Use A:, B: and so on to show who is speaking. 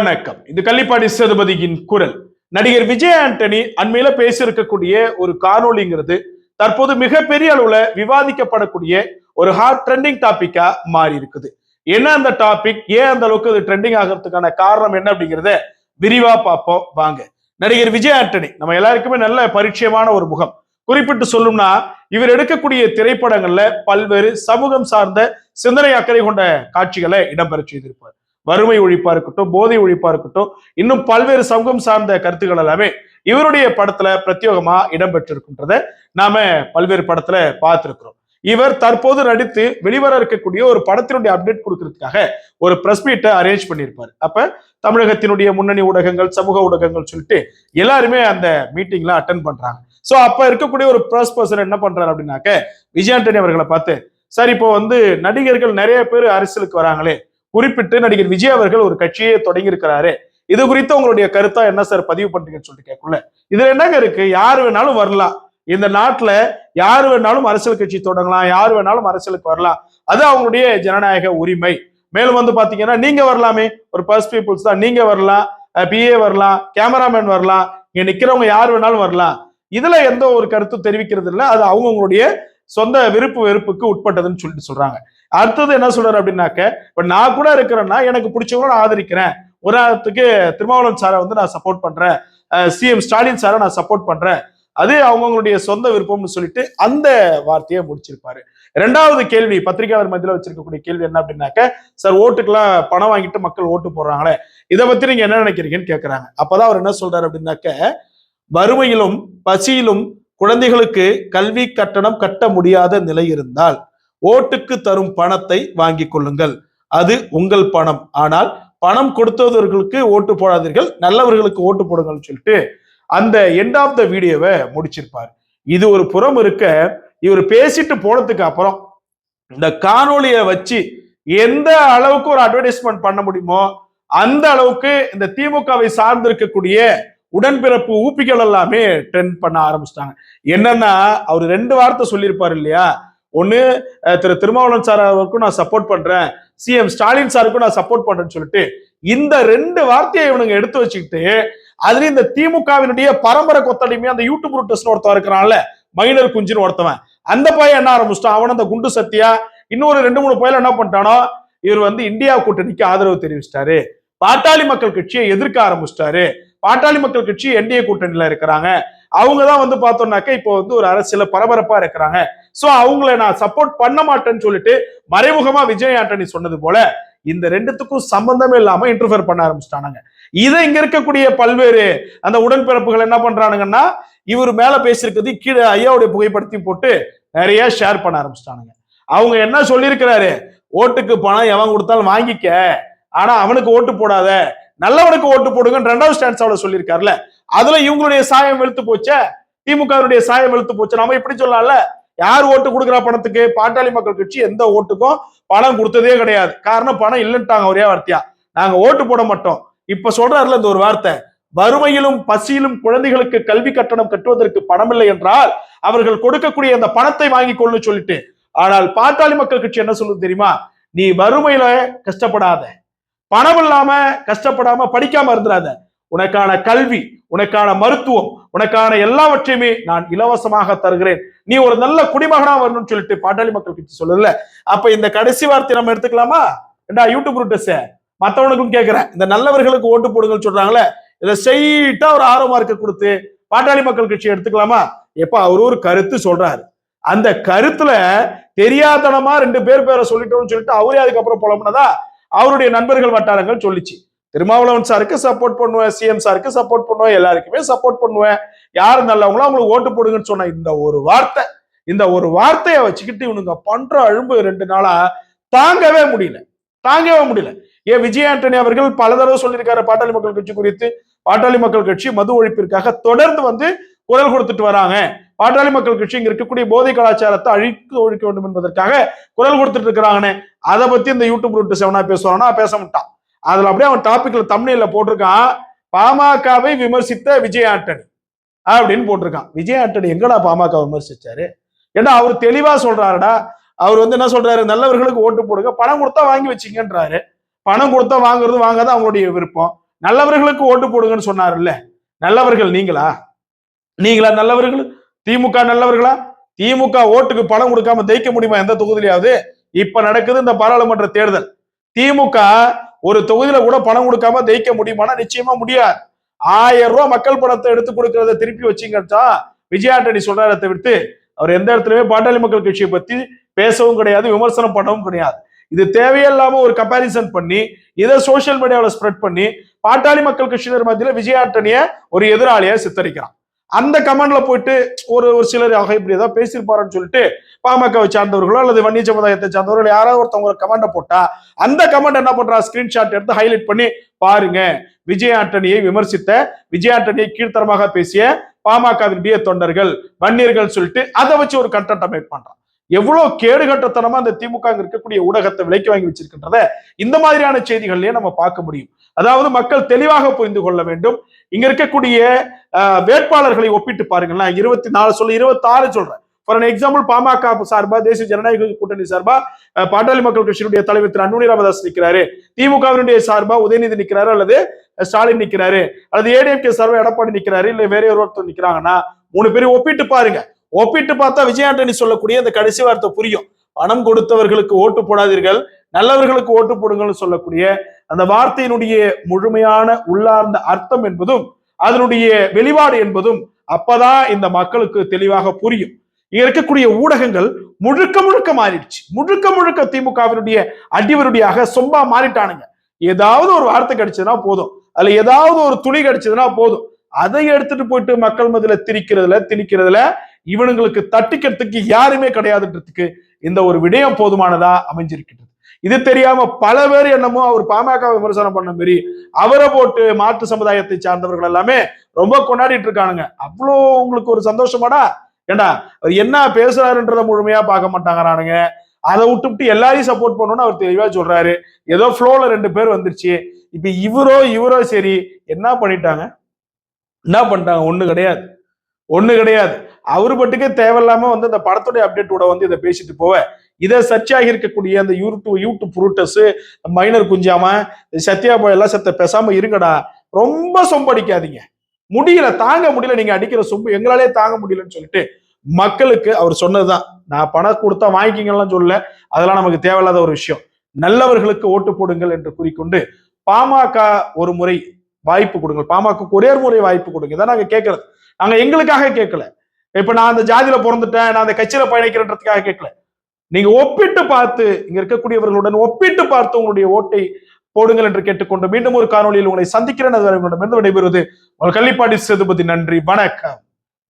A: வணக்கம். இது கள்ளிப்பாடி சேதுபதியின் குரல். நடிகர் விஜய் ஆண்டனி அண்மையில பேசியிருக்கக்கூடிய ஒரு காணொளிங்கிறது தற்போது மிகப்பெரிய அளவுல விவாதிக்கப்படக்கூடிய ஒரு ஹாட் ட்ரெண்டிங் டாபிக்கா மாறி இருக்குது என்ன அந்த டாபிக் ஏன் அந்த அளவுக்கு அது ட்ரெண்டிங் ஆகிறதுக்கான காரணம் என்ன அப்படிங்கிறத விரிவா பார்ப்போம். வாங்க. நடிகர் விஜய் ஆண்டனி நம்ம எல்லாருக்குமே நல்ல பரிச்சயமான ஒரு முகம். குறிப்பிட்டு சொல்லும்னா இவர் எடுக்கக்கூடிய திரைப்படங்கள்ல பல்வேறு சமூகம் சார்ந்த சிந்தனை அக்கறை கொண்ட காட்சிகளை இடம்பெற செய்திருப்பார். வறுமை ஒழிப்பா இருக்கட்டும் போதை ஒழிப்பா இருக்கட்டும் இன்னும் பல்வேறு சமூகம் சார்ந்த கருத்துக்கள் எல்லாமே இவருடைய படத்துல பிரத்யோகமா இடம்பெற்றிருக்கின்றத நாம பல்வேறு படத்துல பார்த்திருக்கிறோம். இவர் தற்போது நடித்து வெளிவர இருக்கக்கூடிய ஒரு படத்தினுடைய அப்டேட் கொடுக்கறதுக்காக ஒரு பிரஸ் மீட்டை அரேஞ்ச் பண்ணியிருப்பாரு. அப்ப தமிழகத்தினுடைய முன்னணி ஊடகங்கள் சமூக ஊடகங்கள் சொல்லிட்டு எல்லாருமே அந்த மீட்டிங்ல அட்டன் பண்றாங்க. சோ அப்ப இருக்கக்கூடிய ஒரு பிரஸ் பர்சன் என்ன பண்றாரு அப்படின்னாக்க விஜயாண்டனி அவர்களை பார்த்து சார் இப்போ வந்து நடிகர்கள் நிறைய பேர் அரசியலுக்கு வராங்களே குறிப்பிட்டு நடிகர் விஜய் அவர்கள் ஒரு கட்சியை தொடங்கி இருக்கிறாரு இது குறித்து உங்களுடைய கருத்தா என்ன சார் பதிவு பண்றீங்கன்னு சொல்லிட்டு கேட்கல இதுல என்னங்க இருக்கு? யார் வேணாலும் வரலாம். இந்த நாட்டுல யார் வேணாலும் அரசியல் கட்சி தொடங்கலாம். யார் வேணாலும் அரசியலுக்கு வரலாம். அது அவங்களுடைய ஜனநாயக உரிமை. மேலும் வந்து பாத்தீங்கன்னா நீங்க வரலாமே. ஒரு பர்ஸ் பீப்புள்ஸ் தான். நீங்க வரலாம். பிஏ வரலாம். கேமராமேன் வரலாம். இங்க நிக்கிறவங்க யார் வேணாலும் வரலாம். இதுல எந்த ஒரு கருத்தும் தெரிவிக்கிறது இல்லை. அது அவங்கவுங்களுடைய சொந்த விருப்பு வெறுப்புக்கு உட்பட்டதுன்னு சொல்லிட்டு சொல்றாங்க. அடுத்தது என்ன சொல்றாரு அப்படின்னாக்க இப்ப நான் கூட இருக்கிறேன்னா எனக்கு பிடிச்சவங்கள நான் ஆதரிக்கிறேன். உதாரணத்துக்கு திருமாவளவன் சாரை வந்து நான் சப்போர்ட் பண்றேன். சிஎம் ஸ்டாலின் சாரை நான் சப்போர்ட் பண்றேன். அது அவங்கவுங்களுடைய சொந்த விருப்பம்னு சொல்லிட்டு அந்த வார்த்தையை முடிச்சிருப்பாரு. ரெண்டாவது கேள்வி பத்திரிகையாளர் மத்தியில் வச்சிருக்கக்கூடிய கேள்வி என்ன அப்படின்னாக்க சார் ஓட்டுக்கெல்லாம் பணம் வாங்கிட்டு மக்கள் ஓட்டு போடுறாங்களே இதை பத்தி நீங்க என்ன நினைக்கிறீங்கன்னு கேட்கறாங்க அப்பதான் அவர் என்ன சொல்றாரு அப்படின்னாக்க வறுமையிலும் பசியிலும் குழந்தைகளுக்கு கல்வி கட்டணம் கட்ட முடியாத நிலை இருந்தால் ஓட்டுக்கு தரும் பணத்தை வாங்கிக் கொள்ளுங்கள். அது உங்கள் பணம். ஆனால் பணம் கொடுத்தவர்களுக்கு ஓட்டு போடாதீர்கள் நல்லவர்களுக்கு ஓட்டு போடுங்கள்னு சொல்லிட்டு அந்த எண்ட் ஆஃப் த வீடியோவை முடிச்சிருப்பார். இது ஒரு புறம் இருக்க இவர் பேசிட்டு போனதுக்கு அப்புறம் இந்த காணொலியை வச்சு எந்த அளவுக்கு ஒரு அட்வர்டைஸ்மெண்ட் பண்ண முடியுமோ அந்த அளவுக்கு இந்த திமுகவை சார்ந்திருக்கக்கூடிய உடன்பிறப்பு ஊப்பிகள் எல்லாமே ட்ரெண்ட் பண்ண ஆரம்பிச்சிட்டாங்க. என்னன்னா அவர் ரெண்டு வார்த்தை சொல்லியிருப்பாரு இல்லையா? ஒன்று திரு திருமாவளவன் சார் அவருக்கும் நான் சப்போர்ட் பண்றேன். சிஎம் ஸ்டாலின் சாருக்கும் நான் சப்போர்ட் பண்றேன்னு சொல்லிட்டு இந்த ரெண்டு வார்த்தையை இவனுங்க எடுத்து வச்சுக்கிட்டு அதுல இந்த திமுகவினுடைய பரம்பரை கொத்தடிமையா அந்த யூடியூப் ரூட்டர்ஸ் ஒருத்தன் இருக்கிறான்ல மைனர் குஞ்சுன்னு ஒருத்தவன். அந்த பையன் என்ன ஆரம்பிச்சிட்டான்? அவன் அந்த குண்டு சத்தியா இன்னொரு ரெண்டு மூணு பையன் என்ன பண்ணிட்டானோ இவர் வந்து இந்தியா கூட்டணிக்கு ஆதரவு தெரிவிச்சிட்டாரு. பாட்டாளி மக்கள் கட்சியை எதிர்க்க ஆரம்பிச்சிட்டாரு. பாட்டாளி மக்கள் கட்சி என்டிஏ கூட்டணியில இருக்கிறாங்க. அவங்க தான் வந்து பார்த்தோம்னாக்க இப்போ வந்து ஒரு அரசியல பரபரப்பா இருக்கிறாங்க. சோ அவங்கள நான் சப்போர்ட் பண்ண மாட்டேன்னு சொல்லிட்டு மறைமுகமா விஜய் ஆண்டனி சொன்னது போல இந்த ரெண்டுத்துக்கும் சம்பந்தமே இல்லாம இன்டர்ஃபியர் பண்ண ஆரம்பிச்சிட்டானுங்க. இதை இங்க இருக்கக்கூடிய பல்வேறு அந்த உடன்பிறப்புகள் என்ன பண்றானுங்கன்னா இவர் மேல பேசியிருக்கிறது கீழே ஐயாவுடைய புகைப்படத்தையும் போட்டு நிறைய ஷேர் பண்ண ஆரம்பிச்சிட்டானுங்க. அவங்க என்ன சொல்லியிருக்கிறாரு? ஓட்டுக்கு பணம் எவன் கொடுத்தாலும் வாங்கிக்க ஆனா அவனுக்கு ஓட்டு போடாத நல்லவனுக்கு ஓட்டு போடுங்க ரெண்டாவது ஸ்டான்ஸாவோட சொல்லியிருக்காருல அதுல இவங்களுடைய சாயம் வெளுத்து போச்சே திமுகவினுடைய சாயம் வெளுத்து போச்சு நம்ம இப்படி சொல்லலாம்ல? யார் ஓட்டு கொடுக்குறா பணத்துக்கு? பாட்டாளி மக்கள் கட்சி எந்த ஓட்டுக்கும் பணம் கொடுத்ததே கிடையாது. காரணம் பணம் இல்லைன்ட்டாங்க ஒரே வார்த்தையா. நாங்க ஓட்டு போட மாட்டோம். இப்ப சொல்றாருல இந்த ஒரு வார்த்தை வறுமையிலும் பசியிலும் குழந்தைகளுக்கு கல்வி கட்டணம் கட்டுவதற்கு பணம் இல்லை என்றால் அவர்கள் கொடுக்கக்கூடிய அந்த பணத்தை வாங்கி கொள்ளு சொல்லிட்டு. ஆனால் பாட்டாளி மக்கள் கட்சி என்ன சொல்லுது தெரியுமா? நீ வறுமையில கஷ்டப்படாத. பணம் இல்லாம கஷ்டப்படாம படிக்காம இருந்துடாத உனக்கான கல்வி உனக்கான மருத்துவம் உனக்கான எல்லாவற்றையுமே நான் இலவசமாக தருகிறேன். நீ ஒரு நல்ல குடிமகனா வரணும்னு சொல்லிட்டு பாட்டாளி மக்கள் கட்சி சொல்லல. அப்ப இந்த கடைசி வார்த்தை நம்ம எடுத்துக்கலாமா? ஏண்டா யூடியூப் ரூட்டஸ் மத்தவனுக்கும் கேட்கிறேன் இந்த நல்லவர்களுக்கு ஓட்டு போடுங்கன்னு சொல்றாங்களே இதை ஸ்ட்ரெயிட்டா ஒரு ஆரோ மார்க்க கொடுத்து பாட்டாளி மக்கள் கட்சி எடுத்துக்கலாமா? எப்ப அவரு ஒரு கருத்து சொல்றாரு. அந்த கருத்துல தெரியாதனமா ரெண்டு பேர் பேரை சொல்லிட்டோம்னு சொல்லிட்டு அவரே அதுக்கப்புறம் புலம்புனதா? அவருடைய நண்பர்கள் வட்டாரங்கள் சொல்லிச்சு. திருமாவளவன் சாருக்கு சப்போர்ட் பண்ணுவேன் சிஎம் சாருக்கு சப்போர்ட் பண்ணுவேன் எல்லாருக்குமே சப்போர்ட் பண்ணுவேன். யார் நல்லவங்களோ அவங்களுக்கு ஓட்டு போடுங்கன்னு சொன்ன இந்த ஒரு வார்த்தை இந்த ஒரு வார்த்தையை வச்சுக்கிட்டு இவனுங்க பண்ற அழும்பு ரெண்டு நாளா தாங்கவே முடியல. தாங்கவே முடியல. ஏன் விஜய் ஆண்டனி அவர்கள் பல தடவை சொல்லியிருக்காரு பாட்டாளி மக்கள் கட்சி குறித்து. பாட்டாளி மக்கள் கட்சி மது ஒழிப்பிற்காக தொடர்ந்து வந்து குரல் கொடுத்துட்டு வராங்க. பாட்டாளி மக்கள் கட்சி இங்க இருக்கக்கூடிய போதை கலாச்சாரத்தை அழித்து ஒழிக்க வேண்டும் என்பதற்காக குரல் கொடுத்துட்டு இருக்கிறாங்கன்னு. அதை பத்தி இந்த யூடியூப் ரூட் செவனா பேசுவானா? பேச மாட்டான். அதுல அப்படியே அவன் டாபிக்ல தமிழ்ல போட்டிருக்கான். பாமகவை விமர்சித்த விஜய் ஆண்டனி அப்படின்னு போட்டிருக்கான். விஜய் ஆண்டனி எங்கடா பாமக விமர்சிச்சாரு? ஏன்னா அவர் தெளிவா சொல்றாருடா. அவர் வந்து என்ன சொல்றாரு? நல்லவர்களுக்கு ஓட்டு போடுங்க. பணம் கொடுத்தா வாங்கி வச்சிங்கன்றாரு. பணம் கொடுத்தா வாங்குறது வாங்காத அவங்களுடைய விருப்பம். நல்லவர்களுக்கு ஓட்டு போடுங்கன்னு சொன்னார்ல நல்லவர்கள் நீங்களா? நீங்களா நல்லவர்கள்? திமுக நல்லவர்களா? திமுக ஓட்டுக்கு பணம் கொடுக்காம ஜெயிக்க முடியுமா? எந்த தொகுதியிலாவது இப்ப நடக்குது இந்த பாராளுமன்ற தேர்தல். திமுக ஒரு தொகுதியில கூட பணம் கொடுக்காம ஜெயிக்க முடியுமானா நிச்சயமா முடியாது. ஆயிரம் ரூபாய் மக்கள் பணத்தை எடுத்து கொடுக்கறத திருப்பி வச்சுங்கச்சா விஜய் ஆண்டனி சொல்றாரு தவிர்த்து அவர் எந்த இடத்துலயுமே பாட்டாளி மக்கள் கட்சியை பத்தி பேசவும் கிடையாது விமர்சனம் பண்ணவும் கிடையாது. இது தேவையில்லாம ஒரு கம்பாரிசன் பண்ணி இதை சோசியல் மீடியாவில் ஸ்ப்ரெட் பண்ணி பாட்டாளி மக்கள் கட்சியினர் மத்தியில விஜய் ஆண்டனிய ஒரு எதிராளியா சித்தரிக்கிறான். அந்த கமெண்ட்ல போயிட்டு ஒரு ஒரு சிலர் ஆக இப்படி ஏதாவது பேசியிருப்பாருன்னு சொல்லிட்டு பாமகவை சார்ந்தவர்களோ அல்லது வன்னிய சமுதாயத்தை சார்ந்தவர்கள் யாராவது ஒருத்தவங்க ஒரு கமெண்ட போட்டா அந்த கமெண்ட் என்ன பண்றா? ஸ்கிரீன்ஷாட் எடுத்து ஹைலைட் பண்ணி பாருங்க. விஜய் ஆண்டனியை விமர்சித்த விஜய் ஆண்டனியை கீழ்த்தரமாக பேசிய பாமகவினுடைய தொண்டர்கள் வன்னியர்கள் சொல்லிட்டு அதை வச்சு ஒரு கண்டென்ட் மேக் பண்றான். எவ்வளவு கேடுகட்டத்தனமா அந்த திமுக இருக்கக்கூடிய ஊடகத்தை விலைக்கு வாங்கி வச்சிருக்கின்றத இந்த மாதிரியான செய்திகள்லயே நம்ம பார்க்க முடியும். அதாவது மக்கள் தெளிவாக புரிந்து கொள்ள வேண்டும். இங்க இருக்கக்கூடிய வேட்பாளர்களை ஒப்பிட்டு பாருங்களேன். இருபத்தி நாலு சொல்ல இருபத்தி ஆறு சொல்றேன் ஃபார் எக்ஸாம்பிள் பாமக சார்பா தேசிய ஜனநாயக கூட்டணி சார்பா பாட்டாளி மக்கள் கட்சியினுடைய தலைவர் திரு அன்புமணி ராமதாஸ் நிற்கிறாரு திமுகவினுடைய சார்பா உதயநிதி நிற்கிறாரு அல்லது ஸ்டாலின் நிற்கிறாரு அல்லது ஏடிஎம்கே சார்பா எடப்பாடி நிற்கிறாரு இல்ல வேற ஒருத்தர் நிற்கிறாங்கன்னா மூணு பேரும் ஒப்பிட்டு பாருங்க. ஒப்பிட்டு பார்த்தா விஜயாண்டனி சொல்லக்கூடிய அந்த கடைசி வார்த்தை புரியும். பணம் கொடுத்தவர்களுக்கு ஓட்டு போடாதீர்கள் நல்லவர்களுக்கு ஓட்டு போடுங்கள்னு சொல்லக்கூடிய அந்த வார்த்தையினுடைய முழுமையான உள்ளார்ந்த அர்த்தம் என்பதும் அதனுடைய வெளிப்பாடு என்பதும் அப்பதான் இந்த மக்களுக்கு தெளிவாக புரியும். இங்க இருக்கக்கூடிய ஊடகங்கள் முழுக்க முழுக்க மாறிடுச்சு. முழுக்க முழுக்க திமுகவினுடைய அடிவருடையாக சொம்பா மாறிட்டானுங்க. ஏதாவது ஒரு வார்த்தை கிடைச்சதுன்னா போதும். அதுல ஏதாவது ஒரு துணி கிடைச்சதுன்னா போதும். அதை எடுத்துட்டு போயிட்டு மக்கள் மதியில திரிக்கிறதுல திணிக்கிறதுல இவனுங்களுக்கு தட்டிக்கிறதுக்கு யாருமே கிடையாதுன்றதுக்கு இந்த ஒரு விடயம் போதுமானதா அமைஞ்சிருக்கின்றது. இது தெரியாம பல பேர் என்னமோ அவர் பாமக விமர்சனம் பண்ண மாரி அவரை போட்டு மாற்று சமுதாயத்தை சார்ந்தவர்கள் எல்லாமே ரொம்ப கொண்டாடிட்டு இருக்கானுங்க. அவ்வளோ உங்களுக்கு ஒரு சந்தோஷமாடா? ஏண்டா அவர் என்ன பேசுறாருன்றத முழுமையா பார்க்க மாட்டாங்கிறானுங்க. அதை விட்டுவிட்டு எல்லாரையும் சப்போர்ட் பண்ணணும்னு அவர் தெளிவா சொல்றாரு. ஏதோ ஃப்ளோல ரெண்டு பேர் வந்துருச்சு. இப்ப இவரோ இவரோ சரி என்ன பண்ணிட்டாங்க? என்ன பண்ணிட்டாங்க? ஒண்ணு கிடையாது. ஒண்ணு கிடையாது. அவரு பட்டுக்கே தேவையில்லாம வந்து இந்த படத்துடைய அப்டேட் கூட வந்து இதை பேசிட்டு போவ. இதை சர்ச்சாகி இருக்கக்கூடிய அந்த யூடியூப் யூடியூப் புரூட்டஸ் மைனர் குஞ்சாம சத்யா போய் எல்லாம் சத்த பேசாம இருங்கடா. ரொம்ப சொம்படிக்காதீங்க. முடியல தாங்க முடியல நீங்க அடிக்கிற சொம்பு எங்களாலே தாங்க முடியலன்னு சொல்லிட்டு மக்களுக்கு அவர் சொன்னதுதான். நான் பணம் கொடுத்தா வாங்கிக்கிங்கலாம் சொல்லல. அதெல்லாம் நமக்கு தேவையில்லாத ஒரு விஷயம். நல்லவர்களுக்கு ஓட்டு போடுங்கள் என்று கூறிக்கொண்டு பாமக ஒரு முறை வாய்ப்பு கொடுங்கள். பாமக ஒரே ஒரு முறை வாய்ப்பு கொடுங்க. இதான் நாங்க கேட்கறது நாங்க எங்களுக்காக கேட்கல. இப்ப நான் அந்த ஜாதியில பிறந்துட்டேன் நான் அந்த கட்சியில பயணிக்கிறேன்றதுக்காக கேட்கல. நீங்க ஒப்பிட்டு பார்த்து இங்க இருக்கக்கூடியவர்களுடன் ஒப்பிட்டு பார்த்து உங்களுடைய ஓட்டை போடுங்கள் என்று கேட்டுக்கொண்டு மீண்டும் ஒரு காணொளியில் உங்களை சந்திக்கிறேன். அது வரை உங்களிடமிருந்து விடைபெறுவது உங்கள் கள்ளிப்பாடி சேதுபதி. நன்றி வணக்கம்.